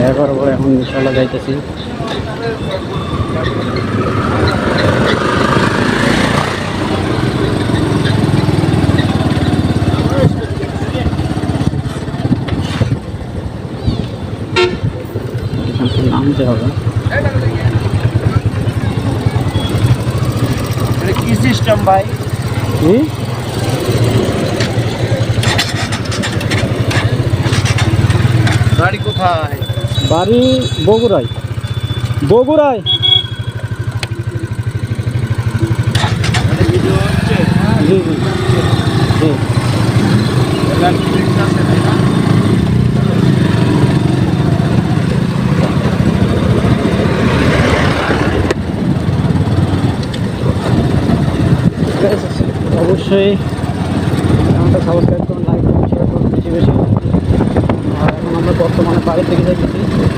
দেখা করব এখন ইনশাল্লাহ যাইতেছি। নামতে হবে। কি সিস্টেম ভাই? কি? গাড়ি কোথায়? বাড়ি বগুড়ায়। বগুড়ায়। জি জি অবশ্যই বর্তমানে বাড়ি থেকে যাইতেছি